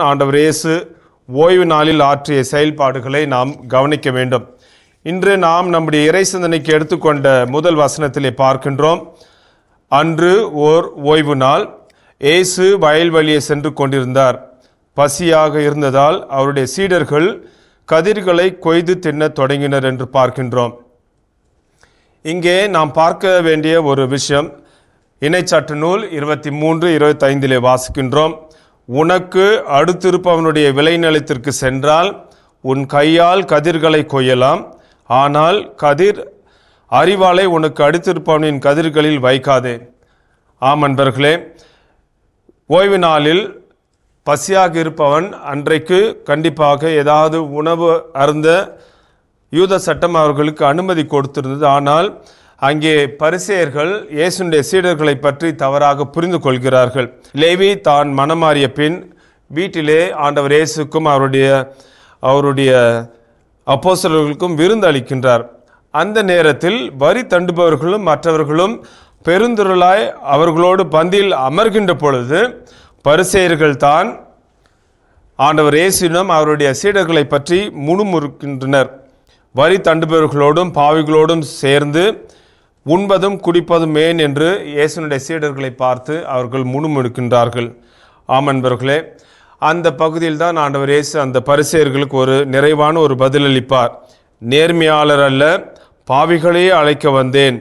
ஆண்டவர் இயேசு ஓய்வு நாளில் ஆற்றிய செயல்பாடுகளை நாம் கவனிக்க வேண்டும். இன்று நாம் நம்முடைய இறை சிந்தனைக்கு எடுத்துக்கொண்ட முதல் வசனத்திலே பார்க்கின்றோம். அன்று ஓர் ஓய்வு நாள். இயேசு வயல்வெளியே சென்று கொண்டிருந்தார். பசியாக இருந்ததால் அவருடைய சீடர்கள் கதிர்களை கொய்து தின்ன தொடங்கினர் என்று பார்க்கின்றோம். இங்கே நாம் பார்க்க வேண்டிய ஒரு விஷயம். இணைச்சாட்டு நூல் இருபத்தி மூன்று இருபத்தைந்திலே வாசிக்கின்றோம். உனக்கு அடுத்திருப்பவனுடைய விளைநிலத்திற்கு சென்றால் உன் கையால் கதிர்களை கொய்யலாம். ஆனால் கதிர் அறிவாலை உனக்கு அடுத்திருப்பவனின் கதிர்களில் வைக்காதே. ஆம் அன்பர்களே ஓய்வு நாளில் பசியாக இருப்பவன் அன்றைக்கு கண்டிப்பாக ஏதாவது உணவு அருந்த யூத சட்டம் அவர்களுக்கு அனுமதி கொடுத்திருந்தது. ஆனால் அங்கே பரிசெயர்கள் இயேசுடைய சீடர்களை பற்றி தவறாக புரிந்து கொள்கிறார்கள். லேவி தான் மனமாறிய பின் வீட்டிலே ஆண்டவர் இயேசுக்கும் அவருடைய அவருடைய அப்போசலர்களுக்கும் விருந்து அளிக்கின்றார். அந்த நேரத்தில் வரி தண்டுபவர்களும் மற்றவர்களும் பெருந்திரளாய் அவர்களோடு பந்தியில் அமர்கின்ற பொழுது பரிசெயர்கள் தான் ஆண்டவர் இயேசுவிடம் அவருடைய சீடர்களை பற்றி முணுமுறுக்கின்றனர் வரி தண்டுபவர்களோடும் பாவிகளோடும் சேர்ந்து உண்பதும் குடிப்பதும் ஏன் என்று இயேசுனுடைய சீடர்களை பார்த்து அவர்கள் முணுமுணுக்கின்றார்கள். ஆமன்பர்களே அந்த பகுதியில் தான் ஆண்டவர் இயேசு அந்த பரிசெயர்களுக்கு ஒரு நிறைவான ஒரு பதிலளிப்பார். நேர்மையாளர் அல்ல பாவிகளையே அழைக்க வந்தேன்.